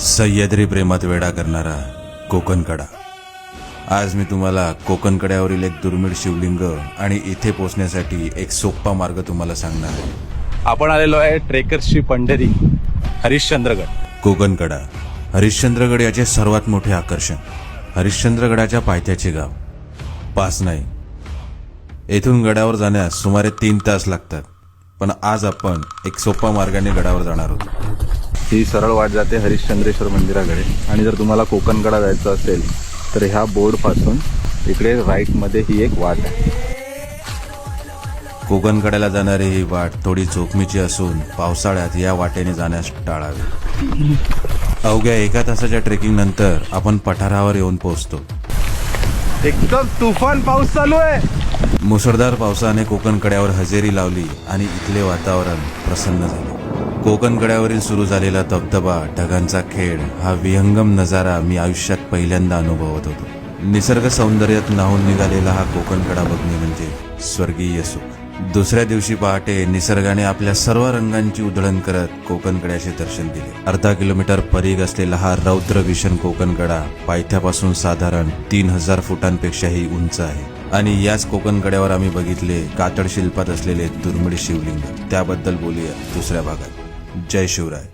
सह्याद्री प्रेमात वेडा करणारा कोकण कडा आज मी तुम्हाला कोकण कड्यावरील एक दुर्मिळ शिवलिंग आणि इथे पोचण्यासाठी एक सोपा मार्ग तुम्हाला सांगणार आहे. आपण आलेलो आहे ट्रेकर्सची पंढरी हरिश्चंद्रगड. कोकण कडा हरिश्चंद्रगड याचे सर्वात मोठे आकर्षण. हरिश्चंद्रगडाच्या पायथ्याचे गाव. पास नाही. येथून गडावर जाण्यास सुमारे तीन तास लागतात. पण आज आपण एक सोपा मार्गाने गडावर जाणार आहोत. ही सरळ वाट जाते हरिश्चंद्रेश्वर मंदिराकडे. आणि जर तुम्हाला कोकणकडा जायचं असेल तर ह्या बोर्डपासून इकडे राईटमध्ये ही एक वाट आहे. कोकण कड्याला जाणारी ही वाट थोडी जोखमीची असून पावसाळ्यात या वाटेने जाण्यास टाळावे. अवघ्या एका तासाच्या ट्रेकिंग नंतर आपण पठारावर येऊन पोहोचतो. एकदम तुफान पाऊस चालू आहे. मुसळधार पावसाने कोकण कड्यावर हजेरी लावली आणि इथले वातावरण प्रसन्न झाले. कोकणकड्यावरील सुरू झालेला धबधबा ढगांचा खेळ हा विहंगम नजारा मी आयुष्यात पहिल्यांदा अनुभवत होतो. निसर्ग सौंदर्यात नाहून निघालेला हा कोकण कडा बघणे म्हणजे स्वर्गीय सुख. दुसऱ्या दिवशी पहाटे निसर्गाने आपल्या सर्व रंगांची उधळण करत कोकणकड्याचे दर्शन दिले अर्धा किलोमीटर परीघ असलेला हा रौद्र भीषण कोकणकडा पायथ्यापासून साधारण तीन हजार फुटांपेक्षाही उंच आहे. आणि याच कोकण कड्यावर आम्ही बघितले कातड शिल्पात असलेले दुर्मिळ शिवलिंग. त्याबद्दल बोलूया दुसऱ्या भागात. जय शिवराय.